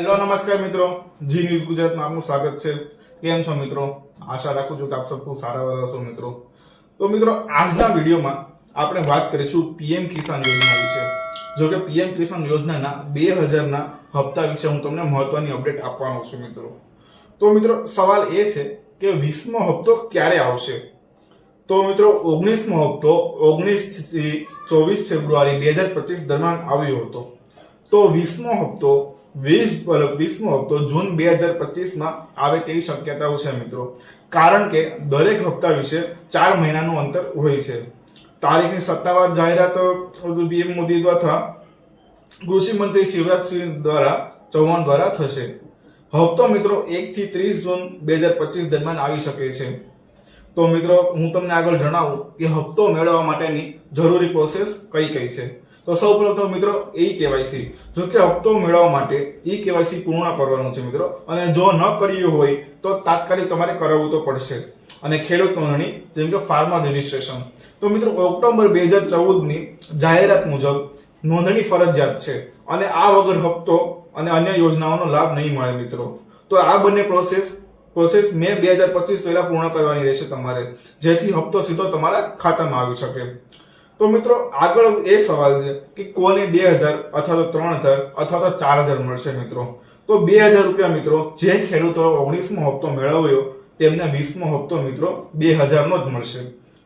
Hello, નમસ્કાર મિત્રો. જી news ગુજરાતમાં આપનું સ્વાગત છે. કેમ છો મિત્રો? આશા રાખું છું કે આપ સૌ સારા સારા છો મિત્રો. તો મિત્રો, આજના વિડીયોમાં આપણે વાત કરીશું પીએમ કિસાન યોજના વિશે. જો કે પીએમ કિસાન યોજનાના બે હજારના હપ્તા વિશે હું તમને મહત્વની અપડેટ આપવાનો છું મિત્રો. તો મિત્રો, સવાલ એ છે કે વીસમો હપ્તો ક્યારે આવશે? તો મિત્રો, ઓગણીસમો હપ્તો ઓગણીસથી ચોવીસ ફેબ્રુઆરી બે હજાર પચીસ દરમિયાન આવ્યો હતો. તો વીસમો હપ્તો વીસ વીસમો હપ્તો જૂન બે હજાર પચીસમાં આવે તેવી શક્યતાઓ છે મિત્રો. કારણ કે દરેક હપ્તા વિશે ચાર મહિનાનું અંતર હોય છે. તારીખની સત્તાવાર જાહેરાત પીએમ મોદી દ્વારા કૃષિ મંત્રી શિવરાજસિંહ દ્વારા ચૌહાણ દ્વારા થશે. હપ્તો મિત્રો એકથી ત્રીસ જૂન બે હજાર પચીસ દરમિયાન આવી શકે છે. તો મિત્રો, હું તમને આગળ જણાવું કે હપ્તો મેળવવા માટેની જરૂરી પ્રોસેસ કઈ કઈ છે? તો સૌ પ્રથમ મિત્રો ઈ કેવાયસી, જો કે હપ્તો મેળવવા માટે ઈ કેવાયસી પૂર્ણ કરવાનું છે મિત્રો. અને જો ન કર્યું હોય, તો તાત્કાલિક તમારે કરાવવું તો પડશે. અને ખેડૂત નોંધણી, જેમ કે ફાર્મર રજિસ્ટ્રેશન. તો મિત્રો, ઓક્ટોબર બે હજાર ચૌદની જાહેરાત મુજબ નોંધણી ફરજિયાત છે. અને આ વગર હપ્તો અને અન્ય યોજનાઓનો લાભ નહીં મળે મિત્રો. તો આ બંને પ્રોસેસ પ્રોસેસ મે બે હજાર પચીસ પહેલા પૂર્ણ કરવાની રહેશે તમારે. જેથી હપ્તો સીધો તમારા ખાતામાં આવી શકે. તો મિત્રો, આગળ એ સવાલ છે કે કોલી બે હજાર અથવા તો ત્રણ હજાર અથવા તો ચાર હજાર મળશે મિત્રો. તો બે હજાર રૂપિયા મિત્રો, જે ખેડૂતો ઓગણીસમો હપ્તો મેળવ્યો, તેમને વીસમો હપ્તો મિત્રો બે હજારનો જ મળશે.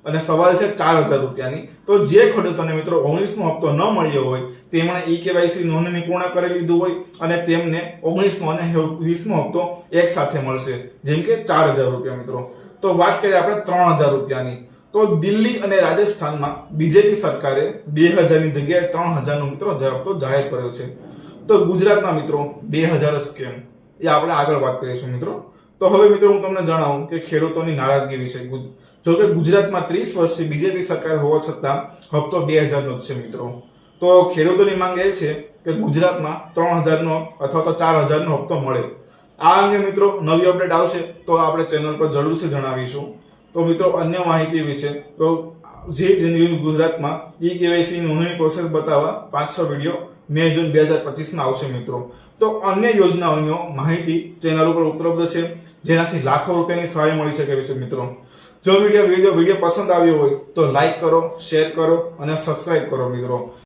અને સવાલ છે ચાર હજાર રૂપિયાની. તો જે ખેડૂતોને મિત્રો ઓગણીસમો હપ્તો ન મળ્યો હોય, તેમણે ઈ કેવાયસી નોંધણી પૂર્ણ કરી લીધું હોય અને તેમને ઓગણીસમો અને વીસમો હપ્તો એક સાથે મળશે. જેમ કે ચાર હજાર રૂપિયા મિત્રો. તો વાત કરીએ આપણે ત્રણ હજાર રૂપિયાની. તો દિલ્હી અને રાજસ્થાનમાં બીજેપી સરકારે બે હજારની જગ્યાએ ત્રણ હજારનો મિત્રો હપ્તો જાહેર કર્યો છે. તો ગુજરાતમાં મિત્રો બે હજાર જ કેમ? એ આપણે આગળ વાત કરીશું મિત્રો. તો હવે મિત્રો હું તમને જણાવું કે ખેડૂતોની નારાજગી વિશે જો કે ગુજરાતમાં ત્રીસ વર્ષથી બીજેપી સરકાર હોવા છતાં હપ્તો બે હજારનો જ છે મિત્રો. તો ખેડૂતોની માંગ એ છે કે ગુજરાતમાં ત્રણ હજારનો અથવા તો ચાર હજારનો હપ્તો મળે. આ અંગે મિત્રો નવી અપડેટ આવશે તો આપણે ચેનલ પર જરૂરથી જણાવીશું. તો મિત્રો, અન્ય માહિતી વિશે તો જે ન્યૂઝ ગુજરાતમાં ઈ કેવાયસી નોંધણી પ્રોસેસ બતાવવા પાંચસો વીડિયો મે જૂન બે હજાર પચીસમાં આવશે મિત્રો. તો અન્ય યોજનાઓનો માહિતી ચેનલ ઉપર ઉપલબ્ધ છે, જેનાથી લાખો રૂપિયાની સહાય મળી શકે છે મિત્રો. જો વીડિયો વીડિયો વીડિયો પસંદ આવ્યો હોય તો લાઈક કરો, શેર કરો અને સબસ્ક્રાઇબ કરો મિત્રો.